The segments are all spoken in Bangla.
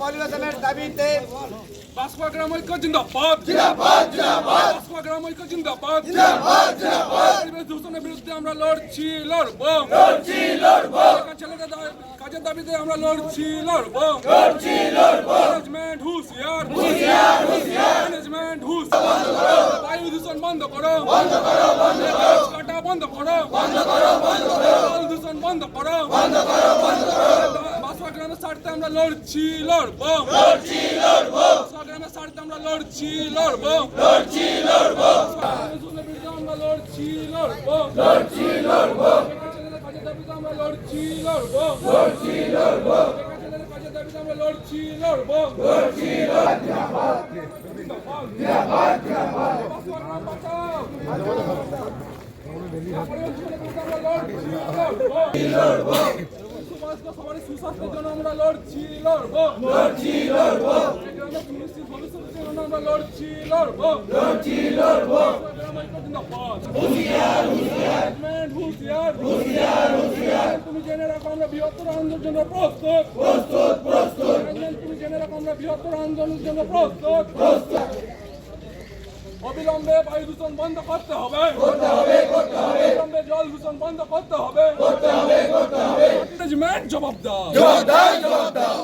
পরিবেশনের দাবিতে বাসপা গ্রাম ঐক্য জিন্দাবাদ। জিন্দাবাদ জিন্দাবাদ। ঐক্য জিন্দাবাদ। পরিবেশ দূষণের বিরুদ্ধে আমরা লড়ছি লড়বো। কাজের দাবিতে আমরা লড়ছি লড়বো। লড়ছি লড়বো। ম্যানেজমেন্ট হুঁশিয়ার। ম্যানেজমেন্ট হুঁশিয়ার। বায়ু দূষণ বন্ধ করো। বন্ধ করো বন্ধ করো। কাটা বন্ধ করো। বন্ধ করো বন্ধ করো। জল দূষণ বন্ধ করো। স্বার্থে আমরা লড়ছি লড়বো লড়ছি লড়বো গ্রামের স্বার্থে আমরা লড়ছি লড়বো লড়ছি লড়বো দূষণের বিরুদ্ধে আমরা লড়ছি লড়বো লড়ছি লড়বো আমরা লড়ছি লড়বো লড়ছি লড়বো আমরা লড়ছি লড়বো লড়ছি লড়বো জিন্দাবাদ বাঁচাও সবারই সুস্বাস্থ্যের জন্য আমরা লড়ছি লড়বো। লড়ছি লড়বো। সুনিশ্চিত ভবিষ্যতের জন্য আমরা লড়ছি লড়বো। লড়ছি লড়বো। হুঁশিয়ার হুঁশিয়ার। হুঁশিয়ার। হুঁশিয়ার হুঁশিয়ার। তুমি জেনে রাখো আমরা বৃহত্তর আন্দোলনের জন্য প্রস্তুত। প্রস্তুত প্রস্তুত। তুমি জেনে রাখো আমরা বৃহত্তর আন্দোলনের জন্য প্রস্তুত। প্রস্তুত। অবিলম্বে বায়ু দূষণ বন্ধ করতে হবে করতে হবে করতে হবে অবিলম্বে জল দূষণ বন্ধ করতে হবে। করতে হবে করতে হবে। ম্যানেজমেন্ট জবাব দাও। জবাব দাও। জবাব দাও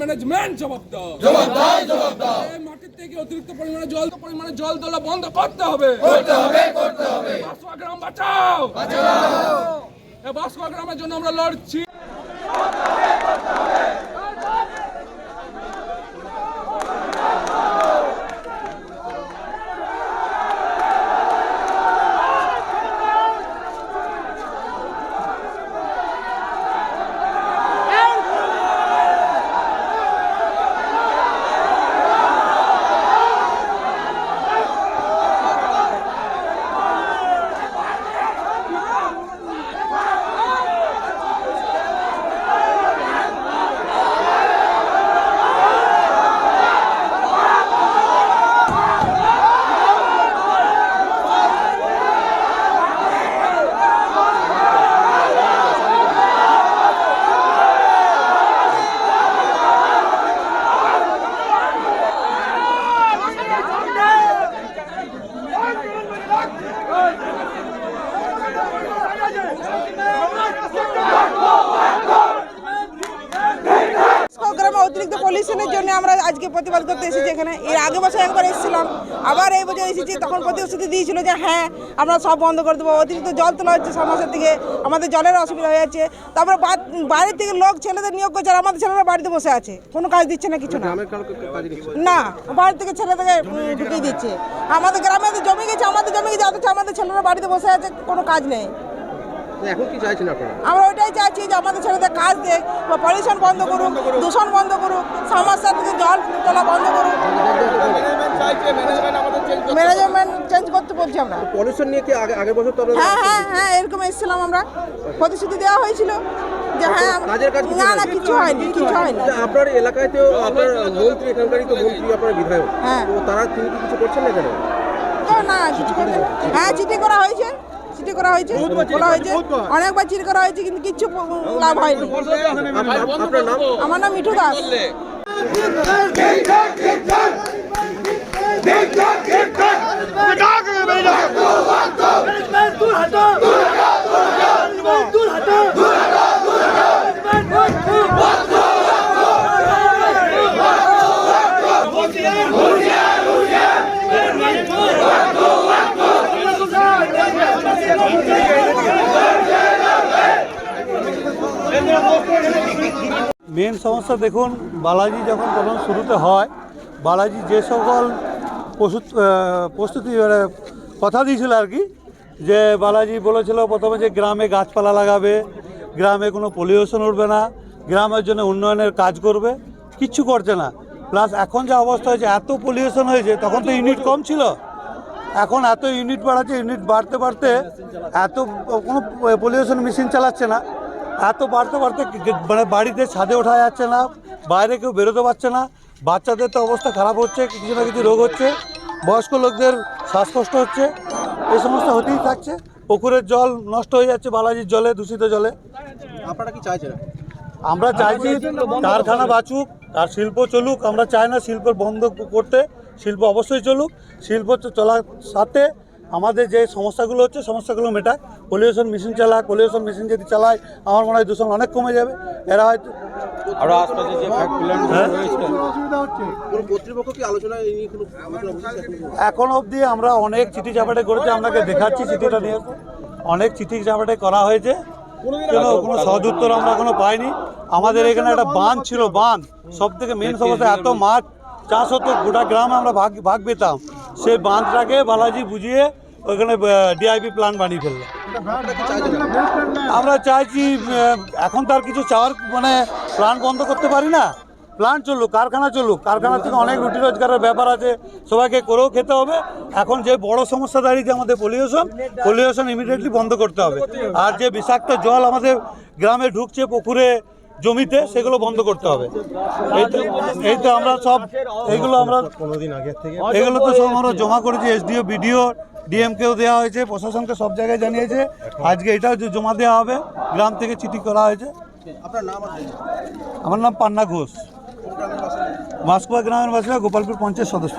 ম্যানেজমেন্ট জবাব দাও। জবাব দাও জবাব দাও। এই মাটির থেকে অতিরিক্ত পরিমাণে জল পরিমাণে জল তোলা বন্ধ করতে হবে। করতে হবে করতে হবে। বাসুয়া গ্রাম বাঁচাও। বাঁচাও। বাসুয়া গ্রামের জন্য আমরা লড়ছি গ্রামে অতিরিক্ত পলিউশনের জন্য আমরা আজকে প্রতিবাদ করতে এসেছি এখানে। এর আগে বছর একবার এসেছিলাম। আবার এই বছর এসেছি তখন প্রতিশ্রুতি দিয়েছিল যে হ্যাঁ আমরা সব বন্ধ করে দেবো। অতিরিক্ত জল তোলা হচ্ছে সমাজের থেকে আমাদের জলের অসুবিধা হয়ে যাচ্ছে। তারপরে বা- বাইরের থেকে লোক ছেলেদের নিয়োগ করছে আর আমাদের ছেলেরা বাড়িতে বসে আছে। কোনো কাজ দিচ্ছে না কিছু না। না বাড়ি থেকে ছেলেদেরকে ঢুকিয়ে দিচ্ছে। আমাদের গ্রামে জমি গেছে আমাদের জমি গেছে অথচ আমাদের ছেলেরা বাড়িতে বসে আছে কোনো কাজ নেই। এখন কি চাইছেন আপনারা? আমরা ওইটাই চাইছি যে আমাদের ছেলেদের কাজ বা পলিউশন বন্ধ করুক দূষণ বন্ধ করুক সমস্যা থেকে জল তোলা বন্ধ করুক। ম্যানেজমেন্ট চেঞ্জ করতে বলছি। আমরা। পলিউশন নিয়ে কি আগে আগের বছর তো হ্যাঁ হ্যাঁ হ্যাঁ এরকম এসেছিলাম আমরা। প্রতিশ্রুতি দেওয়া হয়েছিল যে হ্যাঁ কাজের কাজ না না কিছু হয়নি। কিছু হয়নি। আচ্ছা, আপনার এলাকায় তো আপনার মন্ত্রী এখানকারই তো মন্ত্রী আপনার বিধায়ক। হ্যাঁ। তো তারা তিনি কি কিছু করছেন না তো না কিছু করতে হ্যাঁ চিঠি করা হয়েছে। চিঠি করা হয়েছে বলা হয়েছে অনেক চিঠি করা হয়েছে কিন্তু কিছু লাভ হয়নি। আপ- আপনার নাম। আমার নাম মিঠু দাস। মেন সমস্যা দেখুন, বালাজি যখন তখন শুরুতে হয়, বালাজি যে সকল প্রস্তুত প্রস্তুতি মানে কথা দিয়েছিল আর কি, যে বালাজি বলেছিল প্রথমে যে গ্রামে গাছপালা লাগাবে, গ্রামে কোনো পলিউশন উঠবে না, গ্রামের জন্য উন্নয়নের কাজ করবে, কিচ্ছু করছে না। প্লাস এখন যা অবস্থা হয়েছে, এত পলিউশন হয়েছে, তখন তো ইউনিট কম ছিল। এখন এত ইউনিট বাড়াচ্ছে ইউনিট বাড়তে বাড়তে এত কোনো পলিউশন মেশিন চালাচ্ছে না। এত বাড়তে বাড়তে মানে বাড়িতে ছাদে ওঠা যাচ্ছে না বাইরে কেউ বেরোতে পারছে না বাচ্চাদের তো অবস্থা খারাপ হচ্ছে কিছু না কিছু রোগ হচ্ছে বয়স্ক লোকদের শ্বাসকষ্ট হচ্ছে এই সমস্ত হতেই থাকছে পুকুরের জল নষ্ট হয়ে যাচ্ছে বালাজির জলে দূষিত জলে। আপনারা কি চাইছেন? আমরা চাইছি কারখানা বাঁচুক আর শিল্প চলুক আমরা চাই না শিল্প বন্ধ করতে শিল্প অবশ্যই চলুক শিল্প চলার সাথে আমাদের যে সমস্যাগুলো হচ্ছে সমস্যাগুলো মেটাক পলিউশন মেশিন চালাক পলিউশন মেশিন যদি চালায় আমার মনে হয় দূষণ অনেক কমে যাবে। এরা হয়তো হ্যাঁ? এখনও? এখন অবধি আমরা অনেক চিঠি চাপাটে করেছি আপনাকে দেখাচ্ছি চিঠিটা নিয়ে। অনেক চিঠি চাপাটে করা হয়েছে। কোনো কোনো সহজ উত্তর আমরা কোনো পাইনি। আমাদের এখানে একটা বাঁধ ছিল বাঁধ। সব থেকে মেন সমস্যা এত মাছ চাষ হতো গোটা গ্রামে আমরা ভাগ ভাগ পেতাম। সেই বাঁধটাকে বালাজি বুঝিয়ে ওইখানে ডিআইপি প্ল্যান বানিয়ে ফেলল। আমরা চাইছি এখন তো আর কিছু চাওয়ার মানে প্ল্যান বন্ধ করতে পারি না। প্ল্যান চলুক কারখানা চলুক। কারখানা থেকে অনেক রুটি রোজগারের ব্যাপার আছে সবাইকে করেও খেতে হবে। এখন যে বড় সমস্যা দাঁড়িয়েছে আমাদের পলিউশন পলিউশন ইমিডিয়েটলি বন্ধ করতে হবে। আর যে বিষাক্ত জল আমাদের গ্রামে ঢুকছে পুকুরে জমিতে সেগুলো বন্ধ করতে হবে। এই তো এই তো আমরা সব এগুলো আমরা এগুলো তো সব আমরা জমা করেছি এসডিও বিডিও ডিএমকেও দেওয়া হয়েছে প্রশাসনকে সব জায়গায় জানিয়েছে। আজকে এটাও জমা দেওয়া হবে গ্রাম থেকে চিঠি করা হয়েছে। আপনার নাম আমার নাম পান্না ঘোষ। মাসকুয়া গ্রামের বাসিন্দা গোপালপুর পঞ্চায়েত সদস্য।